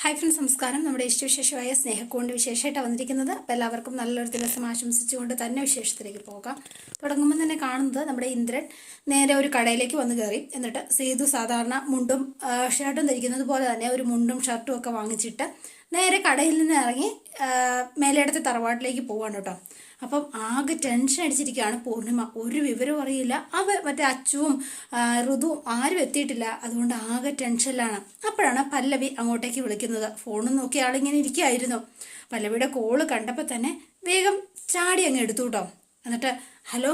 Hi friends നമസ്കാരം. നമ്മുടെ ഇഷ്ടവിശേഷമായ സ്നേഹക്കൊണ്ട് വിശേഷമായിട്ട് വന്നിരിക്കുന്നത് അപ്പോൾ എല്ലാവർക്കും നല്ലൊരു ദിവസം ആശംസിച്ചുകൊണ്ട് തന്നെ വിശേഷത്തിലേക്ക് പോകാം. തുടങ്ങുമ്പോൾ തന്നെ കാണുന്നത് നമ്മുടെ ഇന്ദ്രൻ നേരെ ഒരു കടയിലേക്ക് വന്ന് കയറി. എന്നിട്ട് സേതു സാധാരണ മുണ്ടും ഷർട്ടും ധരിക്കുന്നത് പോലെ തന്നെ ഒരു മുണ്ടും ഷർട്ടും ഒക്കെ വാങ്ങിച്ചിട്ട് നേരെ കടയിൽ നിന്ന് ഇറങ്ങി മേലെടുത്ത് തറവാട്ടിലേക്ക് പോവാണ് കേട്ടോ. അപ്പം ആകെ ടെൻഷൻ അടിച്ചിരിക്കുകയാണ് പൂർണിമ. ഒരു വിവരവും അറിയില്ല. അവ മറ്റേ അച്ചുവും ഋതുവും ആരും എത്തിയിട്ടില്ല. അതുകൊണ്ട് ആകെ ടെൻഷനിലാണ് അപ്പോഴാണ് പല്ലവി അങ്ങോട്ടേക്ക് വിളിക്കുന്നത്. ഫോണും നോക്കി ആളിങ്ങനെ ഇരിക്കുകയായിരുന്നു. പല്ലവിയുടെ കോൾ കണ്ടപ്പോൾ തന്നെ വേഗം ചാടി അങ്ങ് എടുത്തു കേട്ടോ. എന്നിട്ട് ഹലോ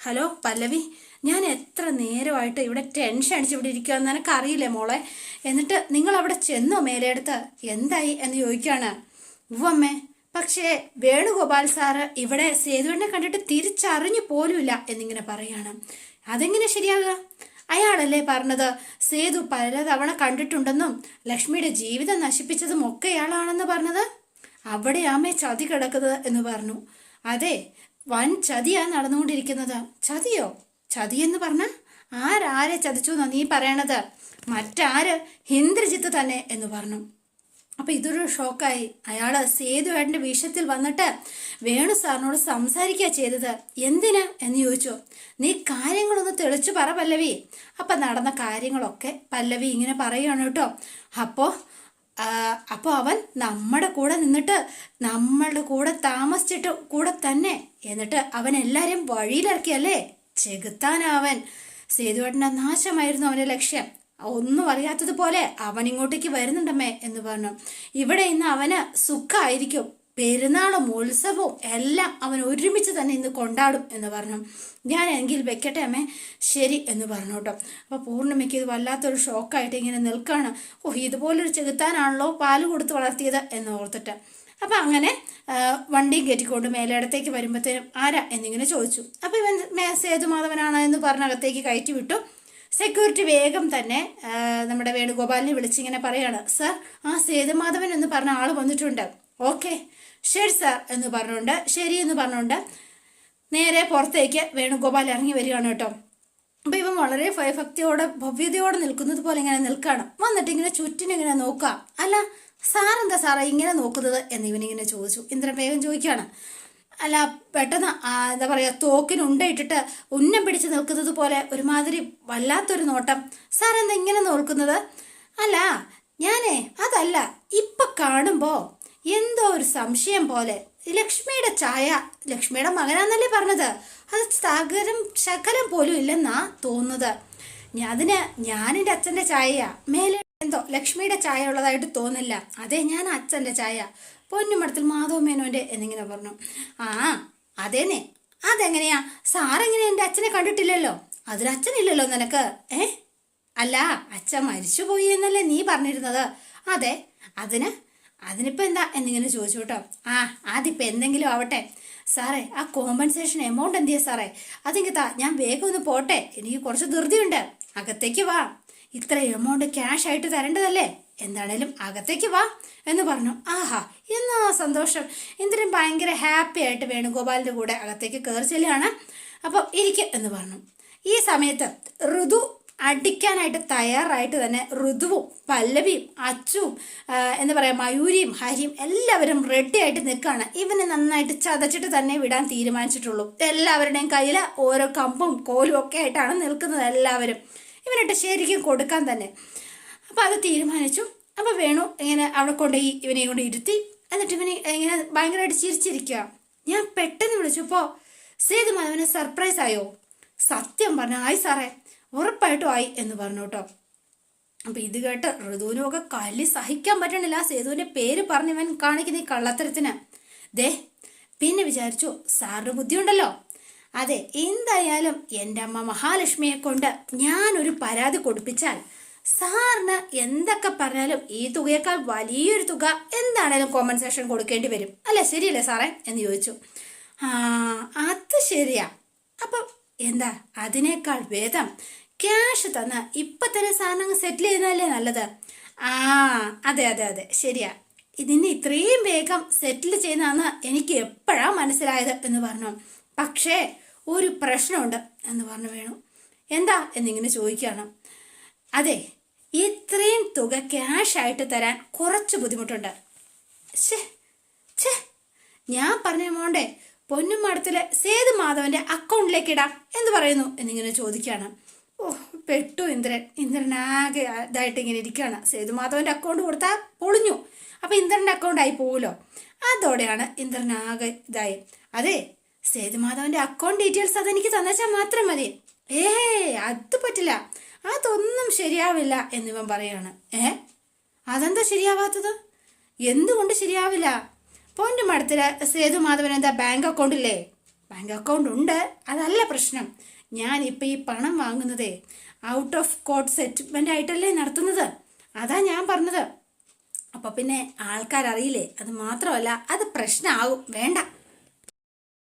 ഹലോ പല്ലവി ഞാൻ എത്ര നേരമായിട്ട് ഇവിടെ ടെൻഷൻ അടിച്ച് ഇവിടെ ഇരിക്കുകയെന്ന് എനിക്കറിയില്ലേ മോളെ? എന്നിട്ട് നിങ്ങൾ അവിടെ ചെന്നോ മേലെടുത്ത് എന്തായി? എന്ന് ചോദിക്കുകയാണ്. ഉവ്വമ്മേ പക്ഷേ വേണുഗോപാൽ സാറ് ഇവിടെ സേതുവിനെ കണ്ടിട്ട് തിരിച്ചറിഞ്ഞു പോലുമില്ല എന്നിങ്ങനെ പറയാണ്. അതെങ്ങനെ ശരിയാകുക അയാളല്ലേ പറഞ്ഞത് സേതു പലതവണ കണ്ടിട്ടുണ്ടെന്നും ലക്ഷ്മിയുടെ ജീവിതം നശിപ്പിച്ചതും ഒക്കെ അയാളാണെന്ന് പറഞ്ഞത്? അവിടെ ആമേ ചതി കിടക്കുന്നത് എന്ന് പറഞ്ഞു. അതെ വൻ ചതിയാ നടന്നുകൊണ്ടിരിക്കുന്നത്. ചതിയോ? ചതി എന്ന് പറഞ്ഞ? ആരാരെ ചതിച്ചു എന്നാ നീ പറയണത്? മറ്റാര്? ഹിന്ദ്രജിത്ത് തന്നെ എന്ന് പറഞ്ഞു. അപ്പൊ ഇതൊരു ഷോക്കായി. അയാൾ സേതുവേട്ടന്റെ വിഷയത്തിൽ വന്നിട്ട് വേണു സാറിനോട് സംസാരിക്കുക ചെയ്തത്. എന്തിന്? എന്ന് ചോദിച്ചു. നീ കാര്യങ്ങളൊന്ന് തെളിച്ചു പറ പല്ലവി. അപ്പൊ നടന്ന കാര്യങ്ങളൊക്കെ പല്ലവി ഇങ്ങനെ പറയുകയാണ് കേട്ടോ. അപ്പോ അപ്പോൾ അവൻ നമ്മുടെ കൂടെ നിന്നിട്ട് നമ്മളുടെ കൂടെ താമസിച്ചിട്ട് കൂടെ തന്നെ എന്നിട്ട് അവൻ എല്ലാരെയും വഴിയിലിറക്കിയല്ലേ? ചെകുത്താനവൻ സേതുവേട്ടന്റെ നാശമായിരുന്നു അവന്റെ ലക്ഷ്യം. ഒന്നും അറിയാത്തതുപോലെ അവൻ ഇങ്ങോട്ടേക്ക് വരുന്നുണ്ടമ്മേ എന്ന് പറഞ്ഞു. ഇവിടെ ഇന്ന് അവന് സുഖമായിരിക്കും. പെരുന്നാളും ഉത്സവവും എല്ലാം അവൻ ഒരുമിച്ച് തന്നെ ഇന്ന് കൊണ്ടാടും എന്ന് പറഞ്ഞു. ഞാൻ എങ്കിൽ വെക്കട്ടെ അമ്മേ? ശരി എന്ന് പറഞ്ഞു കേട്ടോ. അപ്പോൾ പൂർണിമയ്ക്ക് ഇത് വല്ലാത്തൊരു ഷോക്കായിട്ട് ഇങ്ങനെ നിൽക്കുകയാണ് ഓ ഇതുപോലൊരു ചെകുത്താനാണല്ലോ പാൽ കൊടുത്ത് വളർത്തിയത് എന്ന് ഓർത്തിട്ട്. അപ്പം അങ്ങനെ വണ്ടിയും കയറ്റിക്കൊണ്ട് മേലേടത്തേക്ക് വരുമ്പോഴത്തേനും ആരാ എന്നിങ്ങനെ ചോദിച്ചു. അപ്പോൾ ഇവൻ സേതുമാധവനാണ് എന്ന് പറഞ്ഞ് അകത്തേക്ക് കയറ്റി വിട്ടു. സെക്യൂരിറ്റി വേഗം തന്നെ നമ്മുടെ വേണുഗോപാലിനെ വിളിച്ചിങ്ങനെ പറയാണ്. സർ ആ സേതുമാധവൻ എന്ന് പറഞ്ഞ ആൾ വന്നിട്ടുണ്ട്. ഓക്കെ. ശരി സർ എന്ന് പറഞ്ഞുകൊണ്ട് ശരി എന്ന് പറഞ്ഞുകൊണ്ട് നേരെ പുറത്തേക്ക് വേണുഗോപാൽ ഇറങ്ങി വരികയാണ് കേട്ടോ. അപ്പൊ ഇവൻ വളരെ ഭയഭക്തിയോടെ ഭവ്യതയോടെ നിൽക്കുന്നത് പോലെ ഇങ്ങനെ നിൽക്കുകയാണ് വന്നിട്ട് ഇങ്ങനെ ചുറ്റിനിങ്ങനെ നോക്കുക അല്ല സാറെന്താ സാറേ ഇങ്ങനെ നോക്കുന്നത്? എന്ന് ഇവനിങ്ങനെ ചോദിച്ചു. ഇന്ദ്രൻ വേഗം ചോദിക്കുകയാണ്. അല്ല പെട്ടെന്ന് എന്താ പറയുക തോക്കിന് ഉണ്ടയിട്ടിട്ട് ഉന്നം പിടിച്ച് നിൽക്കുന്നത് പോലെ ഒരുമാതിരി വല്ലാത്തൊരു നോട്ടം. സാറെന്താ ഇങ്ങനെ നോക്കുന്നത്? അല്ല ഞാനേ അതല്ല ഇപ്പൊ കാണുമ്പോ എന്തോ ഒരു സംശയം പോലെ. ലക്ഷ്മിയുടെ ചായ ലക്ഷ്മിയുടെ മകനാന്നല്ലേ പറഞ്ഞത്? അത് സകലം ശകലം പോലും ഇല്ലെന്നാ തോന്നുന്നത്. അതിന് ഞാനെന്റെ അച്ഛന്റെ ചായയാ. മേലെ എന്തോ ലക്ഷ്മിയുടെ ചായ ഉള്ളതായിട്ട് തോന്നില്ല. അതെ ഞാൻ അച്ഛന്റെ ചായ. പൊന്നുമടത്തിൽ മാധവ മേനോന്റെ എന്നിങ്ങനെ പറഞ്ഞു. ആ അതേനെ അതെങ്ങനെയാ? സാറെങ്ങനെ എന്റെ അച്ഛനെ കണ്ടിട്ടില്ലല്ലോ? അതിലച്ഛനില്ലല്ലോ നിനക്ക്? ഏ? അല്ല അച്ഛൻ മരിച്ചുപോയി എന്നല്ലേ നീ പറഞ്ഞിരുന്നത്. അതെ അതിന് അതിനിപ്പോ എന്താ എന്നിങ്ങനെ ചോദിച്ചു കേട്ടോ. ആ അതിപ്പോൾ എന്തെങ്കിലും ആവട്ടെ. സാറേ ആ കോമ്പൻസേഷൻ എമൗണ്ട് എന്തിയാ സാറേ? അതിങ്ങ് താ ഞാൻ വേഗം ഒന്ന് പോട്ടെ. എനിക്ക് കുറച്ച് ധൃതിയുണ്ട്. അകത്തേക്ക് വാ. ഇത്ര എമൗണ്ട് ക്യാഷ് ആയിട്ട് തരേണ്ടതല്ലേ? എന്താണേലും അകത്തേക്ക് വാ എന്ന് പറഞ്ഞു. ആഹാ എന്നാ സന്തോഷം. ഇന്ദ്രൻ ഭയങ്കര ഹാപ്പി ആയിട്ട് വേണുഗോപാലിന്റെ കൂടെ അകത്തേക്ക് കയറി ചെല്ലുകയാണ്. അപ്പോൾ ഇരിക്ക എന്ന് പറഞ്ഞു. ഈ സമയത്ത് ഋതു അടിക്കാനായിട്ട് തയ്യാറായിട്ട് തന്നെ ഋതുവും പല്ലവിയും അച്ചുവും എന്ന് പറയാം മയൂരിയും ഹരിയും എല്ലാവരും റെഡി ആയിട്ട് നിൽക്കുകയാണ്. ഇവനെ നന്നായിട്ട് ചതച്ചിട്ട് തന്നെ വിടാൻ തീരുമാനിച്ചിട്ടുള്ളൂ. എല്ലാവരുടെയും കയ്യിൽ ഓരോ കമ്പും കോലും ഒക്കെ ആയിട്ടാണ് നിൽക്കുന്നത് എല്ലാവരും. ഇവനിട്ട് ശരിക്കും കൊടുക്കാൻ തന്നെ. അപ്പം അത് തീരുമാനിച്ചു. അപ്പൊ വേണു ഇങ്ങനെ അവിടെ കൊണ്ട് ഇവനെ കൊണ്ട് ഇരുത്തി. എന്നിട്ട് ഇവനെ ഇങ്ങനെ ഭയങ്കരമായിട്ട് ചിരിച്ചിരിക്കുക ഞാൻ പെട്ടെന്ന് വിളിച്ചപ്പോൾ സേതുമാധവന് സർപ്രൈസ് ആയോ? സത്യം പറഞ്ഞു ആയി സാറേ. ഉറപ്പായിട്ടും ആയി എന്ന് പറഞ്ഞു കേട്ടോ. അപ്പൊ ഇത് കേട്ട് ഋതുവിനും ഒക്കെ കലി സഹിക്കാൻ പറ്റണില്ല. സേതുവിന്റെ പേര് പറഞ്ഞ് ഇവൻ കാണിക്കുന്ന ഈ കള്ളത്തരത്തിന്. ദേ പിന്നെ വിചാരിച്ചു സാറിന് ബുദ്ധിയുണ്ടല്ലോ. അതെ എന്തായാലും എന്റെ അമ്മ മഹാലക്ഷ്മിയെ കൊണ്ട് ഞാനൊരു പരാതി കൊടുപ്പിച്ചാൽ സാറിന് എന്തൊക്കെ പറഞ്ഞാലും ഈ തുകയേക്കാൾ വലിയൊരു തുക എന്താണേലും കോമ്പൻസേഷൻ കൊടുക്കേണ്ടി വരും. അല്ലേ? ശരിയല്ലേ സാറേ? എന്ന് ചോദിച്ചു. ആ അത് ശരിയാ. അപ്പം എന്താ? അതിനേക്കാൾ ഭേദം ക്യാഷ് തന്ന ഇപ്പൊ തന്നെ സാധനം സെറ്റിൽ ചെയ്യുന്നതല്ലേ നല്ലത്? ആ അതെ അതെ അതെ. ശരിയാ. ഇതിന് ഇത്രയും വേഗം സെറ്റിൽ ചെയ്യുന്നതെന്ന് എനിക്ക് എപ്പോഴാ മനസ്സിലായത് എന്ന് പറഞ്ഞു. പക്ഷേ ഒരു പ്രശ്നമുണ്ട് എന്ന് പറഞ്ഞു വേണു. എന്താ എന്നിങ്ങനെ ചോദിക്കുകയാണ്. അതെ ഇത്രയും തുക ക്യാഷ് ആയിട്ട് തരാൻ കുറച്ച് ബുദ്ധിമുട്ടുണ്ട്. ഛേ ഛേ ഞാൻ പറഞ്ഞ മോണ്ടേ പൊന്നും മഠത്തിലെ സേതു മാധവന്റെ അക്കൗണ്ടിലേക്ക് ഇടാം എന്ന് പറയുന്നു എന്നിങ്ങനെ ചോദിക്കുകയാണ്. ഓ പെട്ടു ഇന്ദ്രൻ. ആകെ ഇതായിട്ട് ഇങ്ങനെ ഇരിക്കുകയാണ്. സേതു മാധവന്റെ അക്കൗണ്ട് കൊടുത്താൽ പൊളിഞ്ഞു. അപ്പൊ ഇന്ദ്രന്റെ അക്കൗണ്ട് ആയി പോകുമല്ലോ അതോടെയാണ് ഇന്ദ്രൻ ആകെ ഇതായി. അതെ സേതുമാധവന്റെ അക്കൗണ്ട് ഡീറ്റെയിൽസ് അതെനിക്ക് തന്നച്ചാൽ മാത്രം മതി. ഏ അത് പറ്റില്ല. അതൊന്നും ശരിയാവില്ല എന്നിവൻ പറയാണ്. ഏ? അതെന്താ ശരിയാവാത്തത്? എന്തുകൊണ്ട് ശരിയാവില്ല? പോന്റെ മഠത്തിൽ സേതുമാധവൻ എന്താ ബാങ്ക് അക്കൗണ്ട് ഇല്ലേ? ബാങ്ക് അക്കൗണ്ട് ഉണ്ട്. അതല്ല പ്രശ്നം. ഞാൻ ഇപ്പൊ ഈ പണം വാങ്ങുന്നതേ ഔട്ട് ഓഫ് കോർട്ട് സെറ്റിൽമെന്റ് ആയിട്ടല്ലേ നടത്തുന്നത്. അതാ ഞാൻ പറഞ്ഞത്. അപ്പോൾ പിന്നെ ആൾക്കാരറിയില്ലേ? അത് മാത്രമല്ല അത് പ്രശ്നമാകും വേണ്ട.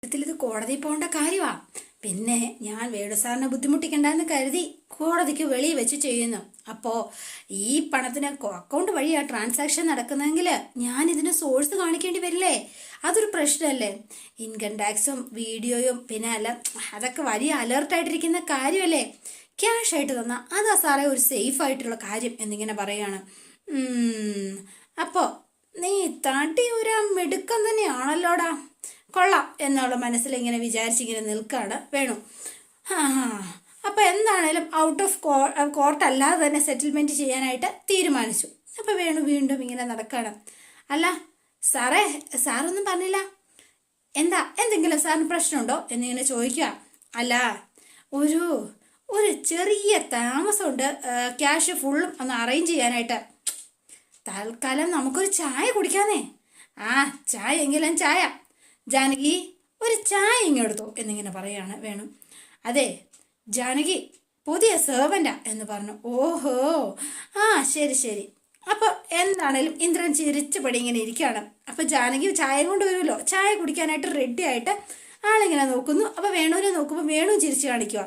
ഇത് കോടതി പോകേണ്ട കാര്യമാ പിന്നെ ഞാൻ വേണുസാറിനെ ബുദ്ധിമുട്ടിക്കണ്ടെന്ന് കരുതി കോടതിക്ക് വെളി വെച്ച് ചെയ്യുന്നു. അപ്പോൾ ഈ പണത്തിന് അക്കൗണ്ട് വഴിയാ ട്രാൻസാക്ഷൻ നടക്കുന്നതെങ്കിൽ ഞാൻ ഇതിന് സോഴ്സ് കാണിക്കേണ്ടി വരില്ലേ? അതൊരു പ്രശ്നമല്ലേ ഇൻകം ടാക്സും വീഡിയോയും പിന്നെ അല്ല അതൊക്കെ വലിയ അലേർട്ടായിട്ടിരിക്കുന്ന കാര്യമല്ലേ? ക്യാഷ് ആയിട്ട് തന്നാൽ അതാ സാറേ ഒരു സേഫ് ആയിട്ടുള്ള കാര്യം എന്നിങ്ങനെ പറയാണ്. അപ്പോൾ നീ തടി ഒരു മിടുക്കം തന്നെയാണല്ലോടാ. കൊള്ളാം എന്നുള്ള മനസ്സിൽ ഇങ്ങനെ വിചാരിച്ചിങ്ങനെ നിൽക്കുകയാണ് വേണു. അപ്പോൾ എന്താണേലും ഔട്ട് ഓഫ് കോ കോർട്ട് അല്ലാതെ തന്നെ സെറ്റിൽമെന്റ് ചെയ്യാനായിട്ട് തീരുമാനിച്ചു. അപ്പോൾ വേണു വീണ്ടും ഇങ്ങനെ നടക്കുകയാണ് അല്ല സാറേ സാറൊന്നും പറഞ്ഞില്ല. എന്താ എന്തെങ്കിലും സാറിന് പ്രശ്നമുണ്ടോ എന്നിങ്ങനെ ചോദിക്കുക. അല്ല ഒരു ഒരു ചെറിയ താമസമുണ്ട് ക്യാഷ് ഫുള്ളും ഒന്ന് അറേഞ്ച് ചെയ്യാനായിട്ട്. തൽക്കാലം നമുക്കൊരു ചായ കുടിക്കാന്നേ. ആ ചായ എങ്കിലും ചായ. ജാനകി ഒരു ചായ ഇങ്ങെടുത്തോ എന്നിങ്ങനെ പറയാണ് വേണം. അതെ ജാനകി പുതിയ സെർവന്റാ എന്ന് പറഞ്ഞു. ഓഹോ ആ ശരി ശരി. അപ്പോൾ എന്താണേലും ഇന്ദ്രൻ ചിരിച്ചുപടി ഇങ്ങനെ ഇരിക്കുകയാണ്. അപ്പോൾ ജാനകി ചായ കൊണ്ട് വരുമല്ലോ. ചായ കുടിക്കാനായിട്ട് റെഡി ആയിട്ട് ആളിങ്ങനെ നോക്കുന്നു. അപ്പോൾ വേണുവിനെ നോക്കുമ്പോൾ വേണു ചിരിച്ചു കാണിക്കുക.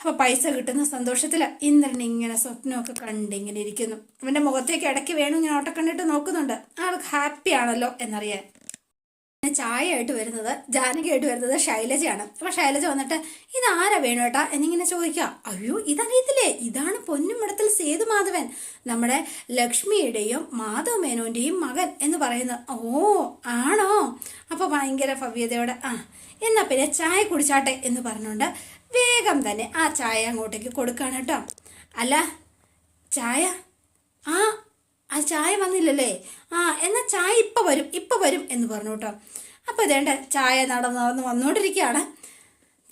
അപ്പോൾ പൈസ കിട്ടുന്ന സന്തോഷത്തിൽ ഇന്ദ്രൻ ഇങ്ങനെ സ്വപ്നമൊക്കെ കണ്ട് ഇങ്ങനെ ഇരിക്കുന്നു. അവന്റെ മുഖത്തേക്ക് ഇടയ്ക്ക് വേണു ഇങ്ങനെ ഓട്ടക്കണ്ടിട്ട് നോക്കുന്നുണ്ട്. ആൾ ഹാപ്പി ആണല്ലോ എന്നറിയാൻ. ചായ ആയിട്ട് വരുന്നത് ജാനകിയായിട്ട് വരുന്നത് ശൈലജയാണ്. അപ്പൊ ശൈലജ വന്നിട്ട് ഇതാരാ വേണുവേട്ടാ എന്നിങ്ങനെ ചോദിക്കുക. അയ്യോ ഇതറിയത്തില്ലേ? ഇതാണ് പൊന്നുമിടത്തിൽ സേതുമാധവൻ നമ്മുടെ ലക്ഷ്മിയുടെയും മാധവ മേനോന്റെയും മകൻ എന്ന് പറയുന്നത്. ഓ ആണോ? അപ്പൊ ഭയങ്കര ഭവ്യതയോടെ ആ എന്നാ പിന്നെ ചായ കുടിച്ചാട്ടെ എന്ന് പറഞ്ഞുകൊണ്ട് വേഗം തന്നെ ആ ചായ അങ്ങോട്ടേക്ക് കൊടുക്കാണ് കേട്ടോ. അല്ല ചായ? ആ ആ ചായ വന്നില്ലല്ലേ? ആ എന്നാൽ ചായ ഇപ്പം വരും ഇപ്പം വരും എന്ന് പറഞ്ഞു കേട്ടോ. അപ്പോൾ ഇതേണ്ട ചായ നടന്ന് നടന്ന് വന്നുകൊണ്ടിരിക്കുകയാണ്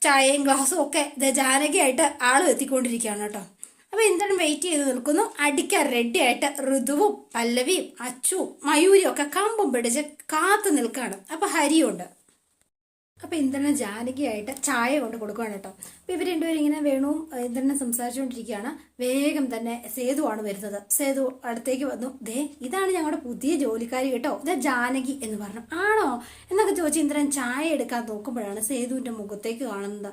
ചായയും ഗ്ലാസും ഒക്കെ ഇത് ജാനകിയായിട്ട് ആളും എത്തിക്കൊണ്ടിരിക്കുകയാണ് കേട്ടോ. അപ്പോൾ എന്താണ് വെയിറ്റ് ചെയ്ത് നിൽക്കുന്നു? അടിക്കാൻ റെഡി ആയിട്ട് ഋതുവും പല്ലവിയും അച്ചുവും മയൂരിയും ഒക്കെ കമ്പും പിടിച്ച് കാത്തു നിൽക്കുകയാണ്. അപ്പോൾ ഹരിയുണ്ട്. അപ്പോൾ ഇന്ദ്രനെ ജാനകിയായിട്ട് ചായ കൊണ്ട് കൊടുക്കുകയാണ് കേട്ടോ. അപ്പോൾ ഇവർ രണ്ടുപേരും ഇങ്ങനെ വേണു ഇന്ദ്രനെ സംസാരിച്ചുകൊണ്ടിരിക്കുകയാണ്. വേഗം തന്നെ സേതുവാണ് വരുന്നത്. സേതു അടുത്തേക്ക് വന്നു. ദേ ഇതാണ് ഞങ്ങളുടെ പുതിയ ജോലിക്കാരി കേട്ടോ. ഇത് ജാനകി എന്ന് പറഞ്ഞു. ആണോ? എന്നൊക്കെ ചോദിച്ച് ഇന്ദ്രൻ ചായ എടുക്കാൻ നോക്കുമ്പോഴാണ് സേതുവിന്റെ മുഖത്തേക്ക് കാണുന്നത്.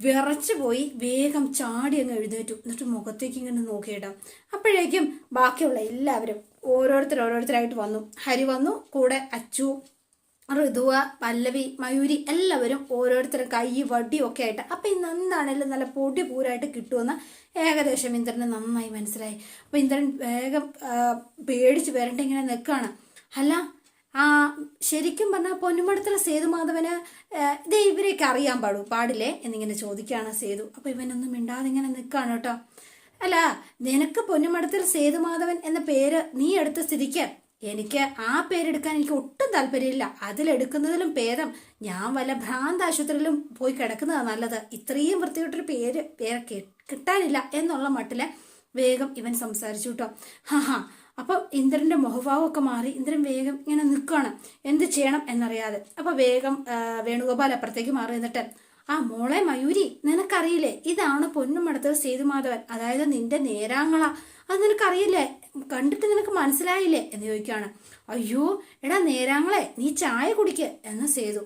വിറച്ചു പോയി വേഗം ചാടി അങ്ങ് എഴുന്നേറ്റു. എന്നിട്ട് മുഖത്തേക്ക് ഇങ്ങനെ നോക്കിയിട്ടോ അപ്പോഴേക്കും ബാക്കിയുള്ള എല്ലാവരും ഓരോരുത്തർ ഓരോരുത്തരായിട്ട് വന്നു. ഹരി വന്നു കൂടെ അച്ചു ഋതുവ പല്ലവി മയൂരി എല്ലാവരും ഓരോരുത്തരും കൈ വടിയും ഒക്കെ ആയിട്ട്. അപ്പം ഇന്ന് എന്താണെങ്കിലും നല്ല പൊടി പൂരായിട്ട് കിട്ടുമെന്ന് ഏകദേശം ഇന്ദ്രന് നന്നായി മനസ്സിലായി. അപ്പം ഇന്ദ്രൻ വേഗം പേടിച്ച് വരണ്ട ഇങ്ങനെ നിൽക്കുകയാണ് അല്ല ആ ശരിക്കും പറഞ്ഞാൽ പൊന്നുമടത്തിലെ സേതുമാധവന് ഇതേ ഇവരെയൊക്കെ അറിയാൻ പാടൂ. പാടില്ലേ? എന്നിങ്ങനെ ചോദിക്കുകയാണ് സേതു. അപ്പം ഇവനൊന്നും മിണ്ടാതെ ഇങ്ങനെ നിൽക്കുകയാണ് കേട്ടോ. അല്ല നിനക്ക് പൊന്നുമടത്തിൽ സേതുമാധവൻ എന്ന പേര് നീ എടുത്ത സ്ഥിതിക്ക്? എനിക്ക് ആ പേരെടുക്കാൻ എനിക്ക് ഒട്ടും താല്പര്യമില്ല. അതിലെടുക്കുന്നതിലും ഭേദം ഞാൻ വല്ല ഭ്രാന്ത് ആശുപത്രിയിലും പോയി കിടക്കുന്നതാണ് നല്ലത്. ഇത്രയും വൃത്തികെട്ടൊരു പേര് പേര് കിട്ടാനില്ല എന്നുള്ള മട്ടിൽ വേഗം ഇവൻ സംസാരിച്ചു കേട്ടോ ഹാ ഹാ അപ്പം ഇന്ദ്രന്റെ മുഖഭാവമൊക്കെ മാറി ഇന്ദ്രൻ വേഗം ഇങ്ങനെ നിൽക്കുകയാണ് എന്ത് ചെയ്യണം എന്നറിയാതെ. അപ്പൊ വേഗം വേണുഗോപാൽ അപ്പുറത്തേക്ക് മാറി എന്നിട്ട് ആ മോളെ മയൂരി നിനക്കറിയില്ലേ? ഇതാണ് പൊന്നുമടത്ത് സേതുമാധവൻ. അതായത് നിന്റെ നേരാങ്ങള. അത് നിനക്കറിയില്ലേ? കണ്ടിട്ട് നിനക്ക് മനസ്സിലായില്ലേ? എന്ന് ചോദിക്കുകയാണ്. അയ്യോ എടാ നേരാങ്ങളെ നീ ചായ കുടിക്ക് എന്ന് സേതു.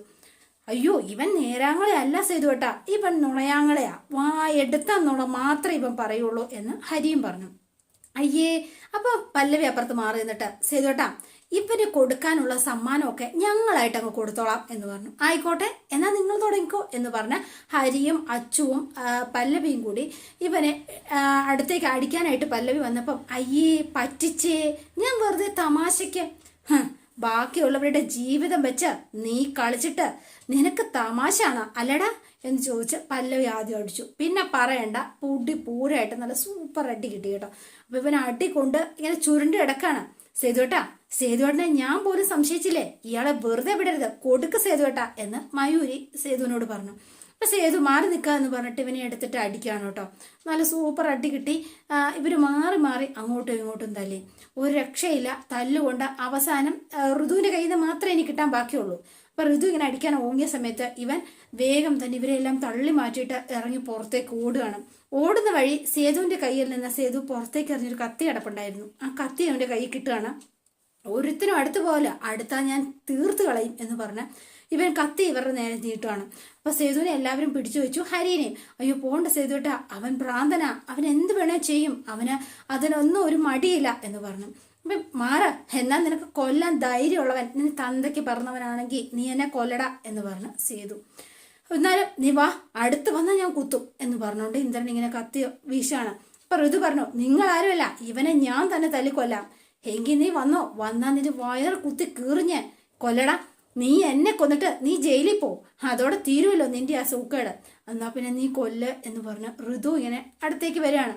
അയ്യോ ഇവൻ നേരാങ്ങളെ അല്ല സേതു കേട്ടാ ഇവൻ നുണയാങ്ങളെയാ. വാ എടുത്ത നുണ മാത്രമേ ഇവൻ പറയുള്ളൂ എന്ന് ഹരിയും പറഞ്ഞു. അയ്യേ അപ്പൊ പല്ലവി അപ്പുറത്ത് മാറി നിന്നിട്ട് സേതുവേട്ടാ ഇവന് കൊടുക്കാനുള്ള സമ്മാനമൊക്കെ ഞങ്ങളായിട്ട് അങ്ങ് കൊടുത്തോളാം എന്ന് പറഞ്ഞു. ആയിക്കോട്ടെ എന്നാൽ നിങ്ങൾ തുടങ്ങിക്കോ എന്ന് പറഞ്ഞ ഹരിയും അച്ചുവും പല്ലവിയും കൂടി ഇവനെ അടുത്തേക്ക് അടിക്കാനായിട്ട് പല്ലവി വന്നപ്പം അയ്യേ പറ്റിച്ചേ ഞാൻ വെറുതെ തമാശയ്ക്ക്. ബാക്കിയുള്ളവരുടെ ജീവിതം വെച്ച് നീ കളിച്ചിട്ട് നിനക്ക് തമാശയാണ്? അല്ലടാ എന്ന് ചോദിച്ച് പല്ലവി ആദ്യം അടിച്ചു. പിന്നെ പറയണ്ട പൊടി പൂരായിട്ട് നല്ല സൂപ്പർ അടി കിട്ടി കേട്ടോ. അപ്പൊ ഇവനെ അടി കൊണ്ട് ഇങ്ങനെ ചുരുണ്ട് കിടക്കാണ്. സേതുവേട്ടാ സേതുവേട്ടനെ ഞാൻ പോലും സംശയിച്ചില്ലേ? ഇയാളെ വെറുതെ വിടരുത്. കൊടുക്ക് സേതുവേട്ട എന്ന് മയൂരി സേതുവിനോട് പറഞ്ഞു. അപ്പൊ സേതു മാറി നിൽക്കുക എന്ന് പറഞ്ഞിട്ട് ഇവനെ എടുത്തിട്ട് അടിക്കുകയാണ് കേട്ടോ. നല്ല സൂപ്പർ അടി കിട്ടി. ഇവർ മാറി മാറി അങ്ങോട്ടും ഇങ്ങോട്ടും തല്ലി. ഒരു രക്ഷയില്ല. തല്ലുകൊണ്ട് അവസാനം ഋതുവിന്റെ കയ്യിൽ നിന്ന് മാത്രമേ ഇനി കിട്ടാൻ ബാക്കിയുള്ളൂ. അപ്പൊ ഋതു ഇങ്ങനെ അടിക്കാൻ ഓങ്ങിയ സമയത്ത് ഇവൻ വേഗം തന്നെ ഇവരെല്ലാം തള്ളി മാറ്റിയിട്ട് ഇറങ്ങി പുറത്തേക്ക് ഓടുകയാണ്. ഓടുന്ന വഴി സേതുവിന്റെ കയ്യിൽ നിന്ന് സേതു പുറത്തേക്ക് എറിഞ്ഞൊരു കത്തി കിടപ്പുണ്ടായിരുന്നു ആ കത്തി അവന്റെ കയ്യിൽ കിട്ടുകയാണ്. ഒരുത്തിനും അടുത്ത് പോകില്ല അടുത്താ ഞാൻ തീർത്ത് കളയും എന്ന് പറഞ്ഞ് ഇവൻ കത്തി ഇവരുടെ നേരെ നീട്ടുവാണ്. അപ്പൊ സേതുവിനെ എല്ലാവരും പിടിച്ചു വെച്ചു. ഹരിനെയും അയ്യോ പോണ്ട സേതുട്ട അവൻ ഭ്രാന്തനാ. അവൻ എന്ത് വേണേ ചെയ്യും. അവന് അതിനൊന്നും ഒരു മടിയില്ല എന്ന് പറഞ്ഞു. അപ്പൊ മാറ എന്നാ നിനക്ക് കൊല്ലാൻ ധൈര്യമുള്ളവൻ നിന്ന് തന്തയ്ക്ക് പറഞ്ഞവനാണെങ്കിൽ നീ എന്നെ കൊല്ലട എന്ന് പറഞ്ഞു സേതു. എന്നാലും നീ വാ അടുത്ത് വന്നാൽ ഞാൻ കുത്തും എന്ന് പറഞ്ഞുകൊണ്ട് ഇന്ദ്രൻ ഇങ്ങനെ കത്തി വീശാണ്. അപ്പൊ ഋതു പറഞ്ഞു നിങ്ങൾ ആരുമല്ല ഇവനെ ഞാൻ തന്നെ തല്ലിക്കൊല്ലാം. എങ്കിൽ നീ വന്നോ? വന്നാ നിന്റെ വയർ കുത്തി കീറിഞ്ഞ് കൊല്ലടാ. നീ എന്നെ കൊന്നിട്ട് നീ ജയിലിൽ പോ. അതോടെ തീരുമല്ലോ നിന്റെ ആ സൂക്കേട്. എന്നാ പിന്നെ നീ കൊല്ല എന്ന് പറഞ്ഞ് ഋതു ഇങ്ങനെ അടുത്തേക്ക് വരികയാണ്.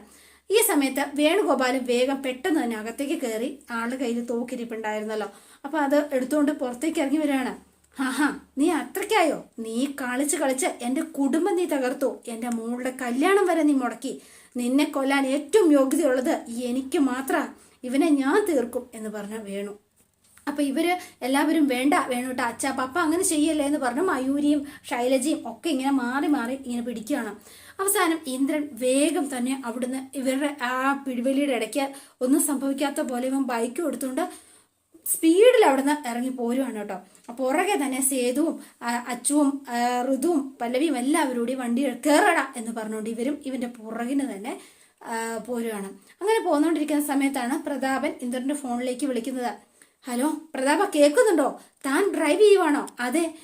ഈ സമയത്ത് വേണുഗോപാലൻ വേഗം പെട്ടെന്ന് തന്നെ അകത്തേക്ക് കയറി ആളുടെ കയ്യിൽ തോക്കിരിപ്പുണ്ടായിരുന്നല്ലോ അപ്പൊ അത് എടുത്തുകൊണ്ട് പുറത്തേക്ക് ഇറങ്ങി വരികയാണ്. ആഹാ നീ അത്രയ്ക്കായോ? നീ കളിച്ച് കളിച്ച് എന്റെ കുടുംബം നീ തകർത്തു. എന്റെ മോളുടെ കല്യാണം വരെ നീ മുടക്കി. നിന്നെ കൊല്ലാൻ ഏറ്റവും യോഗ്യതയുള്ളത് എനിക്ക് മാത്ര. ഇവനെ ഞാൻ തീർക്കും എന്ന് പറഞ്ഞ വേണു. അപ്പൊ ഇവർ എല്ലാവരും വേണ്ട വേണുട്ട അച്ഛ പപ്പ അങ്ങനെ ചെയ്യല്ലേ എന്ന് പറഞ്ഞ് മയൂരിയും ശൈലജയും ഒക്കെ ഇങ്ങനെ മാറി മാറി ഇങ്ങനെ പിടിക്കുകയാണ്. അവസാനം ഇന്ദ്രൻ വേഗം തന്നെ അവിടുന്ന് ഇവരുടെ ആ പിടിവലിയുടെ ഇടയ്ക്ക് ഒന്നും സംഭവിക്കാത്ത പോലെ ഇവൻ ബൈക്ക് എടുത്തുകൊണ്ട് സ്പീഡിൽ അവിടുന്ന് ഇറങ്ങി പോരുവാണ് കേട്ടോ. അപ്പൊ പുറകെ തന്നെ സേതുവും അച്ചുവും ഋതുവും പല്ലവിയും എല്ലാവരും കൂടി വണ്ടി കയറട എന്ന് പറഞ്ഞുകൊണ്ട് ഇവരും ഇവന്റെ പുറകിന് തന്നെ പോരുവാണ്. അങ്ങനെ പോന്നുകൊണ്ടിരിക്കുന്ന സമയത്താണ് പ്രതാപൻ ഇന്ദ്രന്റെ ഫോണിലേക്ക് വിളിക്കുന്നത്. ഹലോ പ്രതാപ കേൾക്കുന്നുണ്ടോ? താൻ ഡ്രൈവ് ചെയ്യുവാണോ? അതെ.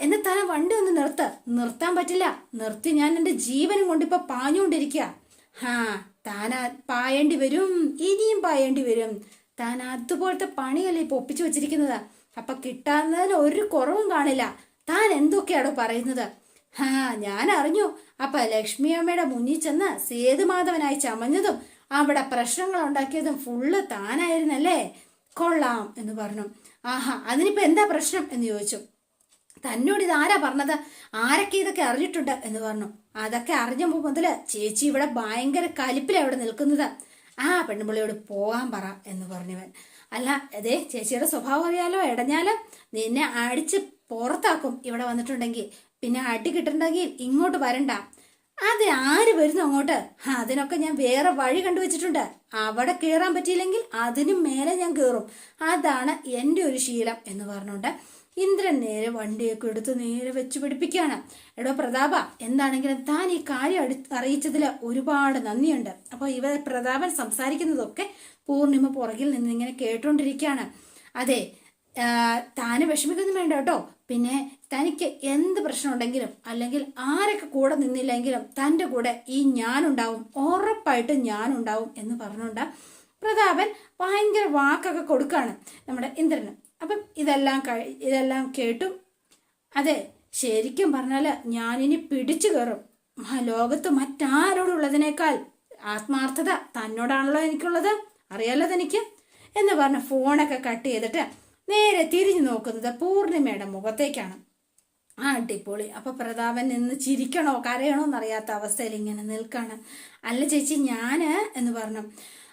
എന്നെ താൻ വണ്ടി ഒന്ന് നിർത്ത്. നിർത്താൻ പറ്റില്ല. നിർത്തി ഞാൻ എന്റെ ജീവനും കൊണ്ടിപ്പോൾ പാഞ്ഞുകൊണ്ടിരിക്കുക ഹാ താൻ പായേണ്ടി വരും. ഇനിയും പായേണ്ടി വരും. താൻ അതുപോലത്തെ പണിയല്ലേ ഇപ്പൊ ഒപ്പിച്ചു വെച്ചിരിക്കുന്നത്? അപ്പൊ കിട്ടാവുന്നതിന് ഒരു കുറവും കാണില്ല. താൻ എന്തൊക്കെയാണോ പറയുന്നത്? ഹാ ഞാൻ അറിഞ്ഞു അപ്പൊ ലക്ഷ്മി അമ്മയുടെ മുന്നിൽ ചെന്ന് സേതുമാധവനായി ചമഞ്ഞതും അവിടെ പ്രശ്നങ്ങൾ ഉണ്ടാക്കിയതും ഫുള്ള് താനായിരുന്നല്ലേ? കൊള്ളാം എന്ന് പറഞ്ഞു. ആഹാ അതിനിപ്പോ എന്താ പ്രശ്നം എന്ന് ചോദിച്ചു. തന്നോട് ഇത് ആരാ പറഞ്ഞത്? ആരൊക്കെ ഇതൊക്കെ അറിഞ്ഞിട്ടുണ്ട് എന്ന് പറഞ്ഞു. അതൊക്കെ അറിഞ്ഞ മുതൽ ചേച്ചി ഇവിടെ ഭയങ്കര കലിപ്പിലാ അവിടെ നിൽക്കുന്നത്. ആ പെണ്ണുമ്പിളിയോട് പോകാൻ പറ എന്ന് പറഞ്ഞവൻ. അല്ല അതെ ചേച്ചിയുടെ സ്വഭാവം അറിയാലോ ഇടഞ്ഞാലും നിന്നെ അടിച്ച് പുറത്താക്കും ഇവിടെ വന്നിട്ടുണ്ടെങ്കിൽ. പിന്നെ അടി കിട്ടണ്ടെങ്കിൽ ഇങ്ങോട്ട് വരണ്ട. അത് ആര് വരുന്നു അങ്ങോട്ട്? അതിനൊക്കെ ഞാൻ വേറെ വഴി കണ്ടുവച്ചിട്ടുണ്ട്. അവിടെ കയറാൻ പറ്റിയില്ലെങ്കിൽ അതിനും മേലെ ഞാൻ കയറും അതാണ് എന്റെ ഒരു ശീലം എന്ന് പറഞ്ഞുകൊണ്ട് ഇന്ദ്രൻ നേരെ വണ്ടിയൊക്കെ എടുത്ത് നേരെ വെച്ച് പിടിപ്പിക്കുകയാണ്. എടോ പ്രതാപ എന്താണെങ്കിലും താൻ ഈ കാര്യം അടി അറിയിച്ചതിൽ ഒരുപാട് നന്ദിയുണ്ട്. അപ്പോൾ ഇവ പ്രതാപൻ സംസാരിക്കുന്നതൊക്കെ പൂർണിമ പുറകിൽ നിന്ന് ഇങ്ങനെ കേട്ടോണ്ടിരിക്കുകയാണ്. അതെ താന് വിഷമിക്കൊന്നും വേണ്ട കേട്ടോ. പിന്നെ തനിക്ക് എന്ത് പ്രശ്നം ഉണ്ടെങ്കിലും അല്ലെങ്കിൽ ആരൊക്കെ കൂടെ നിന്നില്ലെങ്കിലും തന്റെ കൂടെ ഈ ഞാനുണ്ടാവും ഉറപ്പായിട്ടും ഞാനുണ്ടാവും എന്ന് പറഞ്ഞുകൊണ്ട് പ്രതാപൻ ഭയങ്കര വാക്കൊക്കെ കൊടുക്കുകയാണ് നമ്മുടെ ഇന്ദ്രന്. അപ്പം ഇതെല്ലാം കഴി ഇതെല്ലാം കേട്ടു. അതെ ശരിക്കും പറഞ്ഞാൽ ഞാനിനി പിടിച്ചു കയറും. ലോകത്ത് മറ്റാരോടുള്ളതിനേക്കാൾ ആത്മാർത്ഥത തന്നോടാണല്ലോ എനിക്കുള്ളത്. അറിയാലോ തനിക്ക്? എന്ന് പറഞ്ഞ് ഫോണൊക്കെ കട്ട് ചെയ്തിട്ട് നേരെ തിരിഞ്ഞു നോക്കുന്നത് പൂർണിമയുടെ മുഖത്തേക്കാണ്. ആ അടിപൊളി. അപ്പൊ പ്രതാപൻ നിന്ന് ചിരിക്കണോ കരയണോ എന്നറിയാത്ത അവസ്ഥയിൽ ഇങ്ങനെ നിൽക്കാണ്. അല്ല ചേച്ചി ഞാൻ എന്ന് പറഞ്ഞു.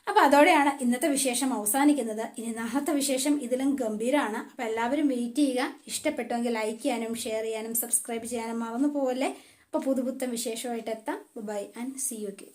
അപ്പൊ അതോടെയാണ് ഇന്നത്തെ വിശേഷം അവസാനിക്കുന്നത്. ഇനി നാളത്തെ വിശേഷം ഇതിലും ഗംഭീരമാണ് അപ്പൊ എല്ലാവരും വെയിറ്റ് ചെയ്യുക. ഇഷ്ടപ്പെട്ടുവെങ്കിൽ ലൈക്ക് ചെയ്യാനും ഷെയർ ചെയ്യാനും സബ്സ്ക്രൈബ് ചെയ്യാനും മറന്നു പോകല്ലേ അപ്പൊ പുതുപുത്തൻ വിശേഷമായിട്ട് എത്താം. Bye and see you K